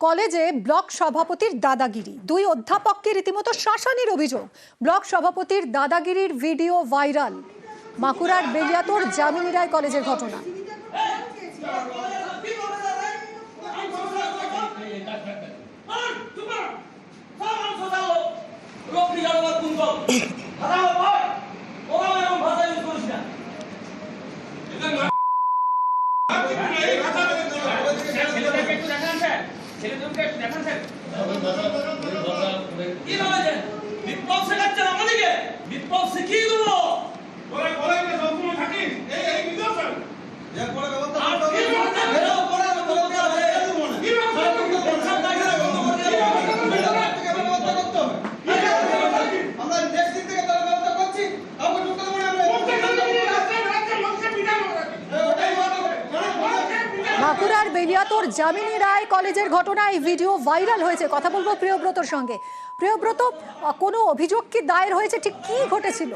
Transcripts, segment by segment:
কলেজে ব্লক সভাপতির দাদাগিরি দুই অধ্যাপককে রীতিমতো শাসনের অভিযোগ ব্লক সভাপতির দাদাগিরির ভিডিও ভাইরাল বাঁকুড়ার বেলিয়াতোর জামিনী রায় কলেজের ঘটনা বিপ্লব শেখাচ্ছেন আমাদেরকে। বিপ্লব শিখিয়ে দেবো ওরা কলেজে সবসময় থাকিস এই এই বিদ্যালয় আর কি ব্যবস্থা করতে হবে? কি ব্যবস্থা করতে হবে? সব জায়গায় ব্যবস্থা করতে হবে। রাস্তায় বেড়াচ্ছে, লোককে পিটানো বাঁকুড়ার জামিনী রায় কলেজের ঘটনায় ভিডিও ভাইরাল হয়েছে। কথা বলব প্রিয়ব্রতর সঙ্গে। প্রিয়ব্রত কোনো অভিযোগ কি দায়ের হয়েছে? ঠিক কি ঘটেছিল?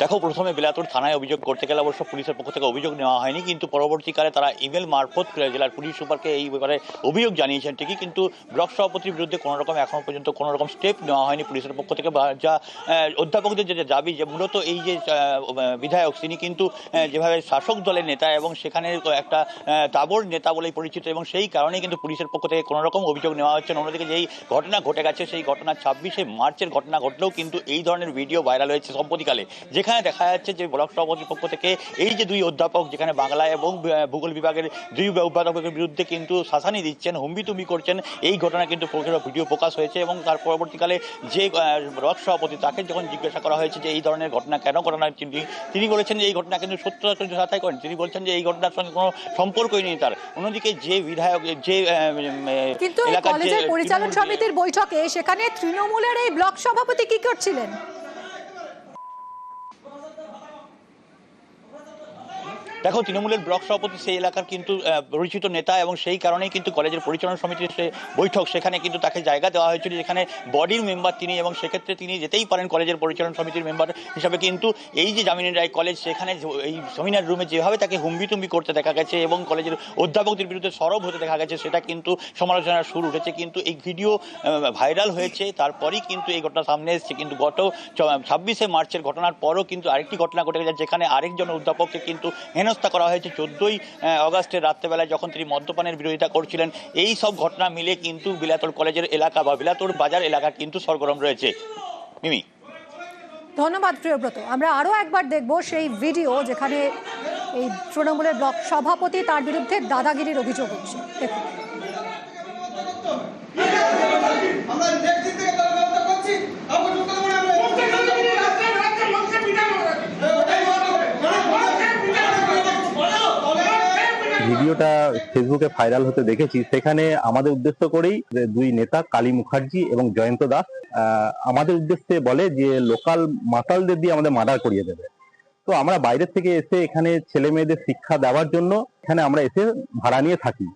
দেখো, প্রথমে বেলাতুর থানায় অভিযোগ করতে গেলে অবশ্য পুলিশের পক্ষ থেকে অভিযোগ নেওয়া হয়নি, কিন্তু পরবর্তীকালে তারা ইমেল মারফত জেলার পুলিশ সুপারকে এই ব্যাপারে অভিযোগ জানিয়েছেন ঠিকই, কিন্তু ব্লক সভাপতির বিরুদ্ধে কোনো রকম, এখনও পর্যন্ত কোনো রকম স্টেপ নেওয়া হয়নি পুলিশের পক্ষ থেকে যা অধ্যাপকদের যে দাবি যে মূলত এই যে বিধায়ক তিনি কিন্তু যেভাবে শাসক দলের নেতা এবং সেখানে একটা তাবড় নেতা বলেই পরিচিত এবং সেই কারণে কিন্তু পুলিশের পক্ষ থেকে কোনো রকম অভিযোগ নেওয়া হচ্ছে না। অন্যদিকে যেই ঘটনা ঘটে গেছে, সেই ঘটনা ছাব্বিশে মার্চের ঘটনা ঘটলেও কিন্তু এই ধরনের ভিডিও ভাইরাল হয়েছে সম্প্রতিকালে, যেখানে দেখা যাচ্ছে যে ব্লক সভাপতির পক্ষ থেকে এই যে দুই অধ্যাপক যেখানে বাংলা এবং ভূগোল বিভাগের দুই অধ্যাপকের বিরুদ্ধে কিন্তু শাসানি দিচ্ছেন হুম্বিতুম্বি করছেন এই ঘটনা কিন্তু ভিডিও প্রকাশ হয়েছে এবং তার পরবর্তীকালে যে ব্লক সভাপতি তাকে যখন জিজ্ঞাসা করা হয়েছে যে এই ধরনের ঘটনা কেন ঘটনা তিনি তিনি বলেছেন যে এই ঘটনা কিন্তু সত্য যাচাই করেন। তিনি বলছেন যে এই ঘটনার সঙ্গে কোনো সম্পর্কই নেই তার। অন্যদিকে যে বিধায়ক যে কিন্তু কলেজের পরিচালন সমিতির বৈঠকে সেখানে তৃণমূলের এই ব্লক সভাপতি কি করছিলেন? দেখো, তৃণমূলের ব্লক সভাপতি সেই এলাকার কিন্তু পরিচিত নেতা এবং সেই কারণেই কিন্তু কলেজের পরিচালনা সমিতির সে বৈঠক, সেখানে কিন্তু তাকে জায়গা দেওয়া হয়েছিল, যেখানে বডির মেম্বার তিনি এবং সেক্ষেত্রে তিনি যেতেই পারেন কলেজের পরিচালনা সমিতির মেম্বার হিসাবে। কিন্তু এই যে জামিনী রায় কলেজ, সেখানে এই সেমিনার রুমে যেভাবে তাকে হুম্বিতুম্বি করতে দেখা গেছে এবং কলেজের অধ্যাপকদের বিরুদ্ধে সরব হতে দেখা গেছে, সেটা কিন্তু সমালোচনার সুর উঠেছে। কিন্তু এই ভিডিও ভাইরাল হয়েছে, তারপরেই কিন্তু এই ঘটনা সামনে এসেছে। কিন্তু গত ছাব্বিশে মার্চের ঘটনার পরও কিন্তু আরেকটি ঘটনা ঘটে গেছে, যেখানে আরেকজন অধ্যাপককে কিন্তু হেনস্থা করা হয়েছে চোদ্দই অগাস্টের রাত্রেবেলায় যখন তিনি মদ্যপানের বিরোধিতা করছিলেন এই সব ঘটনা মিলে কিন্তু বিলাতর কলেজের এলাকা বা বিলাতর বাজার এলাকা কিন্তু সরগরম রয়েছে। মিমি। ধন্যবাদ প্রিয়ব্রত। আমরা আরও একবার দেখব সেই ভিডিও যেখানে এই তৃণমূলের ব্লক সভাপতি তার বিরুদ্ধে দাদাগিরির অভিযোগ হচ্ছে দেখুন। ভিডিওটা ফেসবুকে ভাইরাল হতে দেখেছি, সেখানে আমাদের উদ্দেশ্য করেই দুই নেতা কালী মুখার্জি এবং জয়ন্ত দাস আমাদের উদ্দেশ্যে বলে যে লোকাল মাতালদের দিয়ে আমাদের মার্ডার করিয়ে দেবে। তো আমরা বাইরের থেকে এসে এখানে ছেলে মেয়েদের শিক্ষা দেওয়ার জন্য এখানে আমরা এসে ভাড়া নিয়ে থাকি।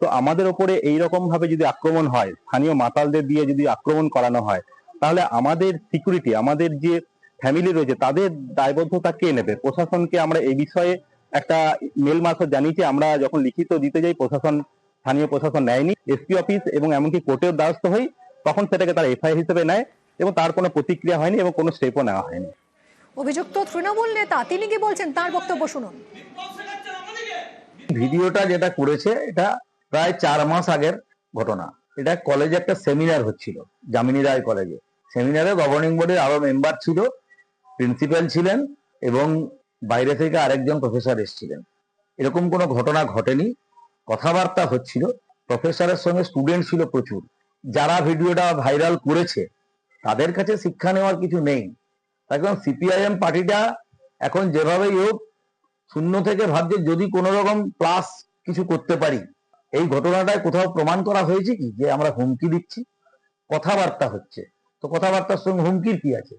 তো আমাদের ওপরে এইরকম ভাবে যদি আক্রমণ হয়, স্থানীয় মাতালদের দিয়ে যদি আক্রমণ করানো হয়, তাহলে আমাদের সিকিউরিটি আমাদের যে ফ্যামিলি রয়েছে, তাদের দায়বদ্ধতা কে নেবে? প্রশাসনকে আমরা এই বিষয়ে একটা মেল মারফত জানিয়েছি আমরা যখন লিখিত দিতে যাই প্রশাসন স্থানীয় প্রশাসন নেয়নি এসপি অফিস এবং এমনকি কোর্টের দ্বারস্থ হই তখন সেটাকে তার এফআইআর হিসেবে নেয় এবং তার কোনো প্রতিক্রিয়া হয়নি এবং কোনো স্টেপও নেওয়া হয়নি। অভিযুক্ত তৃণমূল নেতা তিনি কি বলছেন তার বক্তব্য শুনুন। ভিডিওটা যেটা করেছে এটা প্রায় চার মাস আগের ঘটনা। এটা কলেজে একটা সেমিনার হচ্ছিল জামিনী রায় কলেজে সেমিনারে গভর্নিং বোর্ডের আরও মেম্বার ছিল প্রিন্সিপাল ছিলেন এবং বাইরে থেকে আরেকজন প্রফেসর এসেছিলেন। এরকম কোনো ঘটনা ঘটেনি। কথাবার্তা হচ্ছিল প্রফেসরের সঙ্গে স্টুডেন্ট ছিল প্রচুর। যারা ভিডিওটা ভাইরাল করেছে, তাদের কাছে শিক্ষা নেওয়ার কিছু নেই। এখন সিপিআইএম পার্টিটা এখন যেভাবেই হোক, শূন্য থেকে ভাবছে যদি কোনো রকম প্লাস কিছু করতে পারি। এই ঘটনাটায় কোথাও প্রমাণ করা হয়েছে কি? যে আমরা হুমকি দিচ্ছি। কথাবার্তা হচ্ছে। তো কথাবার্তার সঙ্গে হুমকির কি আছে?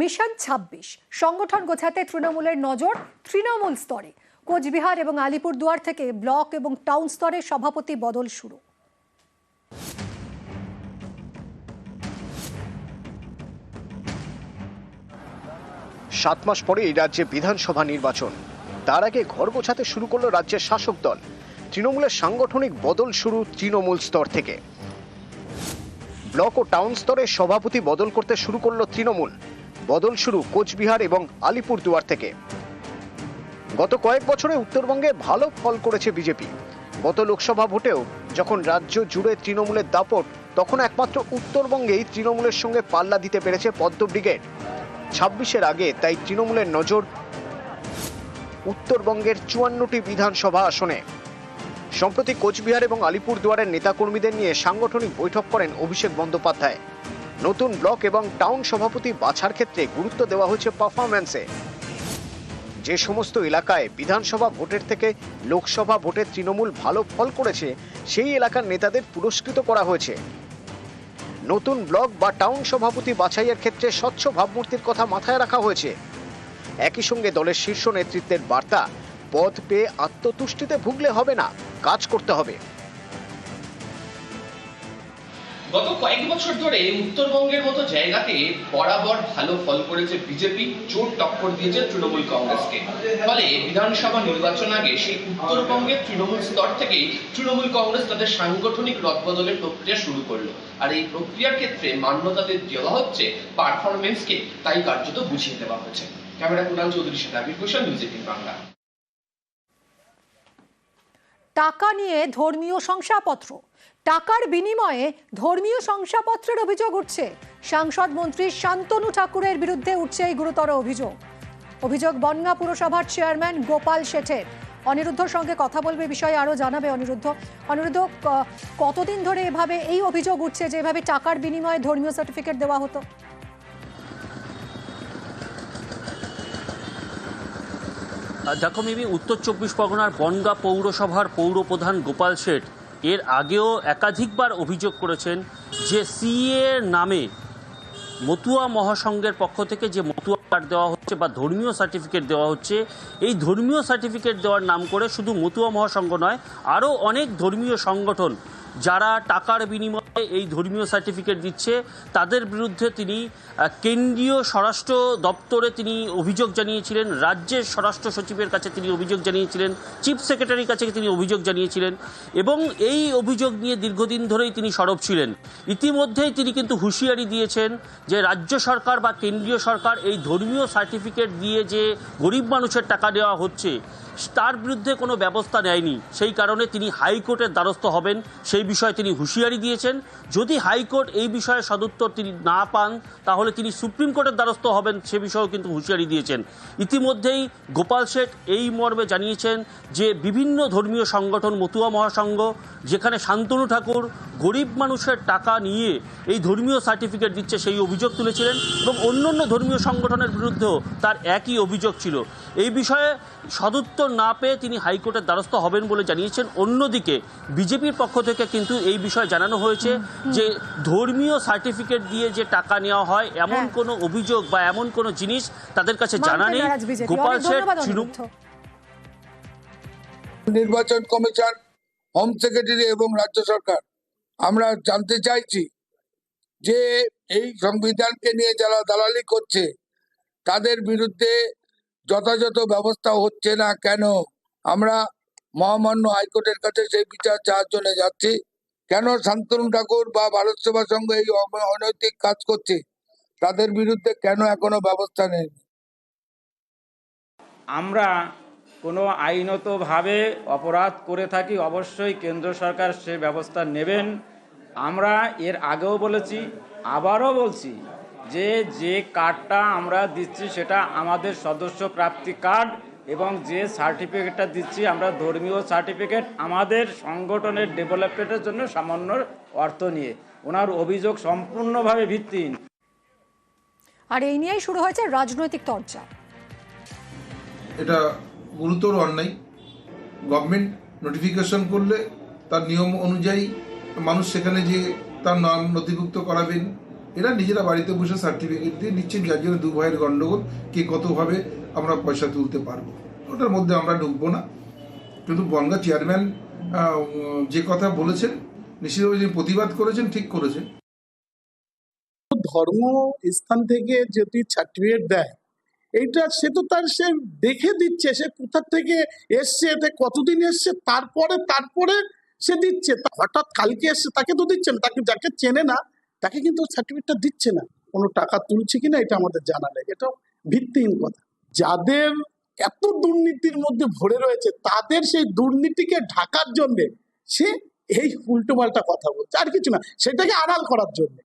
মিশন ছাব্বিশ। সংগঠন গোছাতে তৃণমূলের নজর তৃণমূল স্তরে। কোচবিহার এবং আলিপুরদুয়ার থেকে ব্লক এবং টাউন স্তরে সভাপতি বদল শুরু। সাত মাস পরেই রাজ্যে বিধানসভা নির্বাচন। তার আগে ঘর গোছাতে শুরু করল রাজ্যের শাসক দল। তৃণমূলের সাংগঠনিক বদল শুরু তৃণমূল স্তর থেকে। ব্লক ও টাউন স্তরে সভাপতি বদল করতে শুরু করল তৃণমূল। বদল শুরু কোচবিহার এবং আলিপুরদুয়ার থেকে। গত কয়েক বছরে উত্তরবঙ্গে ভালো ফল করেছে বিজেপি। গত লোকসভা ভোটেও যখন রাজ্য জুড়ে তৃণমূলের দাপট, তখন একমাত্র উত্তরবঙ্গেই তৃণমূলের সঙ্গে পাল্লা দিতে পেরেছে পদ্ম ব্রিগেড। ছাব্বিশের আগে তাই তৃণমূলের নজর উত্তরবঙ্গের চুয়ান্নটি বিধানসভা আসনে। সম্প্রতি কোচবিহার এবং আলিপুরদুয়ারের নেতাকর্মীদের নিয়ে সাংগঠনিক বৈঠক করেন অভিষেক বন্দ্যোপাধ্যায়। নতুন ব্লক এবং টাউন সভাপতি বাছার ক্ষেত্রে গুরুত্ব দেওয়া হয়েছে পারফরম্যান্সে। যে সমস্ত এলাকায় বিধানসভা ভোটের থেকে লোকসভা ভোটে তৃণমূল ভালো ফল করেছে, সেই এলাকার নেতাদের পুরস্কৃত করা হয়েছে। নতুন ব্লক বা টাউন সভাপতি বাছাইয়ের ক্ষেত্রে স্বচ্ছ ভাবমূর্তির কথা মাথায় রাখা হয়েছে। একই সঙ্গে দলের শীর্ষ নেতৃত্বের বার্তা পদ পেয়ে আত্মতুষ্টিতে ভুগলে হবে না, কাজ করতে হবে। গত কয়েক বছর ধরে উত্তরবঙ্গের মতো জায়গাতে বরাবর ভালো ফল করেছে বিজেপি জোর টক্কর দিয়েছে তৃণমূল কংগ্রেসকে। ফলে বিধানসভা নির্বাচন আগে সেই উত্তরবঙ্গের তৃণমূল স্তর থেকেই তৃণমূল কংগ্রেস তাদের সাংগঠনিক রদবদলের প্রক্রিয়া শুরু করল। আর এই প্রক্রিয়ার ক্ষেত্রে মান্যতাদের দেওয়া হচ্ছে পারফরমেন্সকে তাই কার্যত বুঝিয়ে দেওয়া হচ্ছে। ক্যামেরা কুণাল চৌধুরীর সাথে আবির ঘোষাল নিউজ বাংলা টাকা নিয়ে ধর্মীয় শংসাপত্র। টাকার বিনিময়ে ধর্মীয় শংসাপত্রের অভিযোগ উঠছে। সাংসদ মন্ত্রী শান্তনু ঠাকুরের বিরুদ্ধে উঠছে এই গুরুতর অভিযোগ। অভিযোগ বনগাঁ পুরসভার চেয়ারম্যান গোপাল শেঠের। অনিরুদ্ধর সঙ্গে কথা বলবে বিষয়ে আরও জানাবে অনিরুদ্ধ। অনিরুদ্ধ কতদিন ধরে এভাবে এই অভিযোগ উঠছে যে এভাবে টাকার বিনিময়ে ধর্মীয় সার্টিফিকেট দেওয়া হতো? দেখো মিমি, উত্তর চব্বিশ পরগনার বনগাঁ পৌরসভার পৌরপ্রধান গোপাল শেঠ এর আগেও একাধিকবার অভিযোগ করেছেন যে সিএ নামে মতুয়া মহাসংঘের পক্ষ থেকে যে মতুয়া কার্ড দেওয়া হচ্ছে বা ধর্মীয় সার্টিফিকেট দেওয়া হচ্ছে, এই ধর্মীয় সার্টিফিকেট দেওয়ার নাম করে শুধু মতুয়া মহাসংঘ নয়, আরও অনেক ধর্মীয় সংগঠন যারা টাকার বিনিময়ে এই ধর্মীয় সার্টিফিকেট দিচ্ছে, তাদের বিরুদ্ধে তিনি কেন্দ্রীয় স্বরাষ্ট্র দপ্তরে তিনি অভিযোগ জানিয়েছিলেন, রাজ্যের স্বরাষ্ট্র সচিবের কাছে তিনি অভিযোগ জানিয়েছিলেন, চিফ সেক্রেটারির কাছে তিনি অভিযোগ জানিয়েছিলেন এবং এই অভিযোগ নিয়ে দীর্ঘদিন ধরেই তিনি সরব ছিলেন। ইতিমধ্যেই তিনি কিন্তু হুঁশিয়ারি দিয়েছেন যে রাজ্য সরকার বা কেন্দ্রীয় সরকার এই ধর্মীয় সার্টিফিকেট দিয়ে যে গরিব মানুষের টাকা দেওয়া হচ্ছে তার বিরুদ্ধে কোনো ব্যবস্থা নেয়নি। সেই কারণে তিনি হাইকোর্টের দ্বারস্থ হবেন। সেই বিষয়ে তিনি হুঁশিয়ারি দিয়েছেন। যদি হাইকোর্ট এই বিষয়ে সদুত্তর তিনি না পান, তাহলে তিনি সুপ্রিম কোর্টের দ্বারস্থ হবেন সে বিষয়েও কিন্তু হুঁশিয়ারি দিয়েছেন। ইতিমধ্যেই গোপাল শেঠ এই মর্মে জানিয়েছেন যে, বিভিন্ন ধর্মীয় সংগঠন, মতুয়া মহাসংঘ, যেখানে শান্তনু ঠাকুর গরিব মানুষের টাকা নিয়ে এই ধর্মীয় সার্টিফিকেট দিচ্ছে, সেই অভিযোগ তুলেছিলেন এবং অন্য অন্য ধর্মীয় সংগঠনের বিরুদ্ধেও তার একই অভিযোগ ছিল। এই বিষয়ে সদুত্তর না পেয়ে তিনি হাইকোর্টের দ্বারস্থ হবেন বলে জানিয়েছেন। অন্যদিকে বিজেপির পক্ষ থেকে কিন্তু এই বিষয়ে জানানো হয়েছে যে ধর্মীয় সার্টিফিকেট দিয়ে যে টাকা নেওয়া হয় এমন হ্যাঁ। কোনো অভিযোগ বা এমন কোনো জিনিস তাদের কাছে জানা নেই। গোপাল শেঠ নির্বাচন কমিশন হোম সেক্রেটারি এবং রাজ্য সরকার আমরা জানতে চাইছি যে এই সংবিধানকে নিয়ে যারা দালালি করছে তাদের বিরুদ্ধে যথাযথ ব্যবস্থা হচ্ছে না কেন? আমরা মহামান্য হাইকোর্টের কাছে সেই বিচার চাওয়ার জন্য যাচ্ছি। কেন শান্তনু ঠাকুর বা ভারত সেবা সংঘ এই অনৈতিক কাজ করছে? তাদের বিরুদ্ধে কেন এখনও ব্যবস্থা নেই? আমরা কোনো আইনতভাবে অপরাধ করে থাকি, অবশ্যই কেন্দ্র সরকার সে ব্যবস্থা নেবেন। আমরা এর আগেও বলেছি, আবারও বলছি যে যে কার্ডটা আমরা দিচ্ছি সেটা আমাদের সদস্য প্রাপ্তি কার্ড এবং যে সার্টিফিকেটটা দিচ্ছি আমরা ধর্মীয় সার্টিফিকেট আমাদের সংগঠনের ডেভেলপমেন্টের জন্য সামান্য অর্থ নিয়ে। ওনার অভিযোগ সম্পূর্ণভাবে ভিত্তিহীন। আর এই নিয়েই শুরু হয়েছে রাজনৈতিক চর্চা এটা গুরুতর অন্যায়। গভর্নমেন্ট নোটিফিকেশন করলে তার নিয়ম অনুযায়ী মানুষ সেখানে যে তার নাম নথিভুক্ত করাবেন। এরা নিজেরা বাড়িতে বসে সার্টিফিকেট দিয়ে নিচ্ছেন, যার জন্য দু ভাইয়ের গন্ডগোল, কে কতভাবে আমরা পয়সা তুলতে পারব। ওটার মধ্যে আমরা ঢুকবো না। কিন্তু বনগা চেয়ারম্যান যে কথা বলেছেন, নিশ্চিতভাবে যিনি প্রতিবাদ করেছেন, ঠিক করেছেন। ধর্ম স্থান থেকে যদি সার্টিফিকেট দেয়, এইটা সে তো তার সে দেখে দিচ্ছে, সে কোথা থেকে এসছে, এতে কতদিন এসছে, তারপরে তারপরে সে দিচ্ছে। হঠাৎ কালকে এসছে, তাকে তো দিচ্ছে তাকে যাকে চেনে না তাকে কিন্তু সার্টিফিকেটটা দিচ্ছে না। কোনো টাকা তুলছে কিনা এটা আমাদের জানা নেই। এটা ভিত্তিহীন কথা। যাদের এত দুর্নীতির মধ্যে ভরে রয়েছে, তাদের সেই দুর্নীতিকে ঢাকার জন্যে সে এই উল্টোপাল্টা কথা বলছে। আর কিছু না, সেটাকে আড়াল করার জন্য।